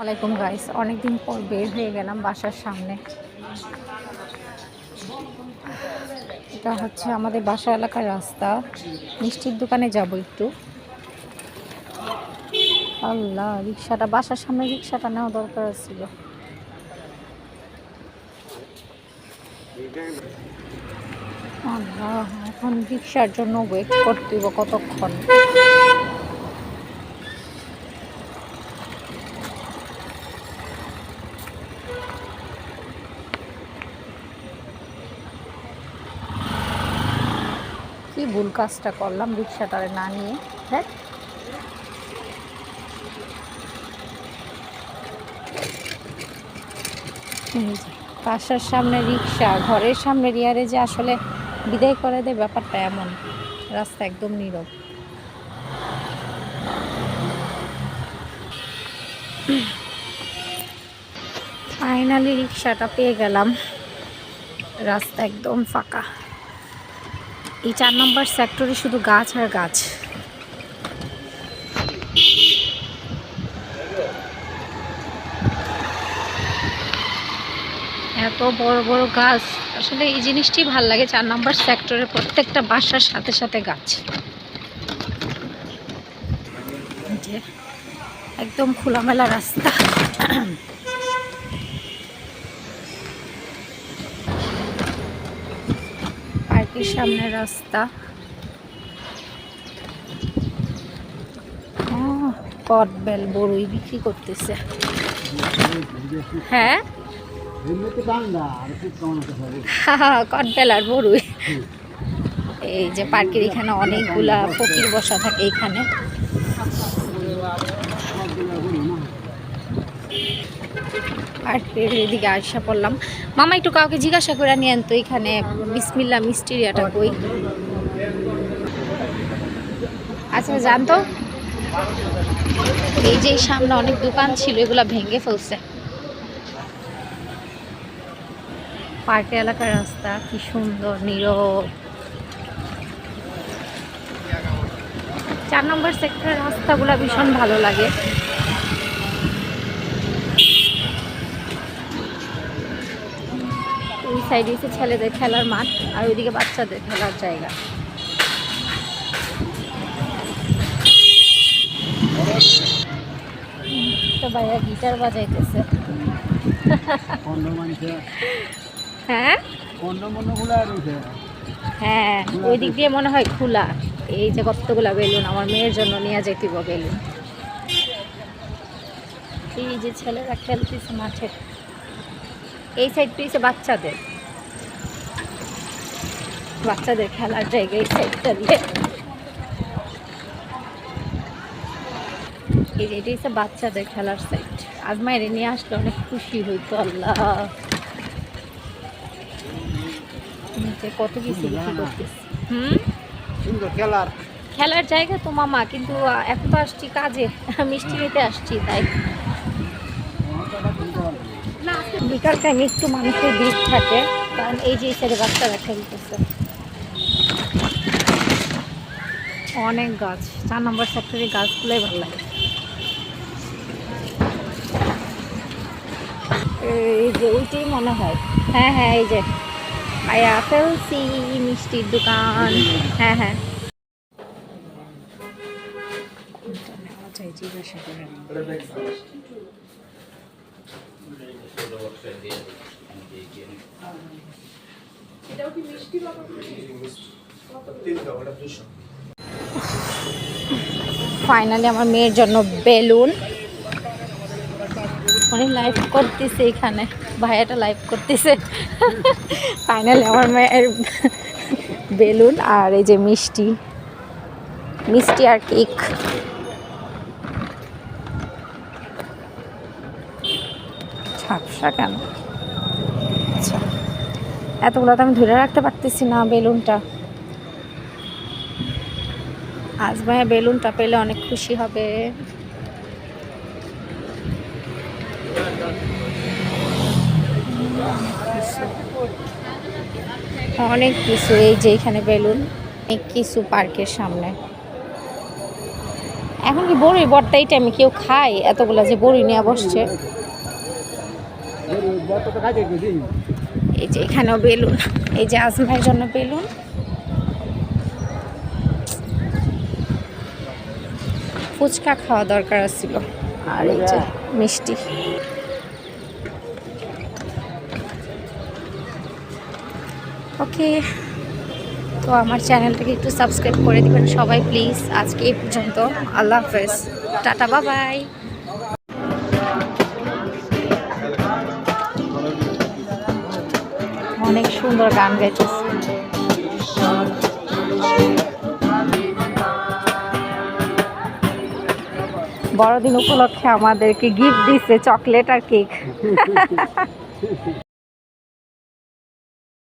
ওয়ালাইকুম গাইস, অনেকদিন পর বের হয়ে গেলাম বাসার সামনে। এটা হচ্ছে আমাদের বাসা এলাকার রাস্তা। মিষ্টির দোকানে যাব একটু। আল্লাহ, রিক্সাটা, বাসার সামনে রিক্সাটা নেওয়া দরকার ছিল। আল্লাহ, এখন রিক্সার জন্য ওয়েট করতে হইব কতক্ষণ? কি ভুল কাজটা করলাম রিক্সাটারে না নিয়ে? দেখ। বাসার সামনে রিক্সা, ঘরের সামনে রিয়ারে যে আসলে বিদায় করে দেয় ব্যাপারটা এমন, রাস্তা একদম নীরব। ফাইনালি রিক্সাটা পেয়ে গেলাম, রাস্তা একদম ফাঁকা। এই চার নম্বর সেক্টরে শুধু গাছ আর গাছ। এত বড় বড় গাছ। আসলে এই জিনিসটি ভালো লাগে চার নম্বর সেক্টরে প্রত্যেকটা বাসার সাথে সাথে গাছ। একদম খোলামেলা রাস্তা। পার্কের সামনে রাস্তা। কটবেল বড়ই বিক্রি করতেছে। হ্যাঁ? কটবেল আর বড়ই। এই যে পার্কের এখানে অনেকগুলা ফকির বসা থাকে এখানে। পার্কের এদিকে আসা পড়লাম। মামা, একটু কাউকে জিজ্ঞাসা করে নিয়েন তো এখানে বিসমিল্লা মিস্টেরিয়াটা কই? আচ্ছা জানতো এই যে সামনে অনেক দোকান ছিল, এগুলা ভেঙে ফেলছে। পার্ক এলাকার রাস্তা, কি সুন্দর, নীরব। চার নম্বর সেক্টরের রাস্তাগুলো ভীষণ ভালো লাগে। ওই সাইডে হচ্ছে ছেলেদের খেলার মাঠ আর ওইদিকে বাচ্চাদের খেলার জায়গা। তো ভাইয়া গিটার বাজাইতেছে। হ্যাঁ? হ্যাঁ ওই দিক দিয়ে মনে হয় খোলা। এই যে কতগুলা বেলুন, আমার মেয়ের জন্য নিয়ে যেতে বেলুন। এই যে ছেলেরা খেলতেছে মাঠে। এই সাইড পিছে বাচ্চাদের। বাচ্চাদের খেলার জায়গা এই সাইডটা দিয়ে। এই যে এটি হচ্ছে বাচ্চাদের খেলার সাইড আজ মায়ের নিয়ে আসলে অনেক খুশি হইতো আল্লাহ। নিচে কত কিছু বিক্রি করতেছে। হুম? খেলার। খেলার জায়গা তো মামা কিন্তু এখন তো আসছি কাজে। মিষ্টি নিতে আসছি তাই। বিকাল টাইমে একটু মানুষের ভিড় থাকে কারণ এই যে সাইডে বাচ্চারা খেলতেছে অনেক গাছ চার নম্বর সেক্টরে গাছগুলোই ভালো লাগে। এই যে ওইটাই মনে হয়। হ্যাঁ হ্যাঁ এই যে। আয়া ফেলসি মিষ্টির দোকান। হ্যাঁ হ্যাঁ। জিজ্ঞাসা করে। নিই। ফাইনালি আমার মেয়ের জন্য বেলুন। অনেক লাইভ করতেছে এখানে ভাইয়াটা লাইভ করতেছে। ফাইনালি আমার মেয়ের বেলুন আর এই যে মিষ্টি মিষ্টি আর কেক ঝাপসা কেন? আচ্ছা। এতগুলো তো আমি ধরে রাখতে পারতেছি না বেলুনটা। আজ ভাইয়া বেলুনটা পেলে অনেক খুশি হবে। অনেক কিছু, এই যে এখানে বেলুন, অনেক কিছু পার্কের সামনে। এখন কি বড়ি বর্তা এই টাইমে কেউ খায়? এতগুলা যে বড়ি নিয়ে বসছে। এই যে এখানেও বেলুন। এই যে আজমাইয়ের জন্য বেলুন। ফুচকা খাওয়া দরকার ছিল আর এই যে মিষ্টি। ওকে, তো আমার চ্যানেলটাকে একটু সাবস্ক্রাইব করে দিবেন সবাই, প্লিজ। আজকে এই পর্যন্ত। আল্লাহ হাফেজ। টাটা, বাবাই। অনেক সুন্দর গান গাইতেছে। বড়দিন উপলক্ষে আমাদেরকে গিফট দিচ্ছে চকলেট আর কেক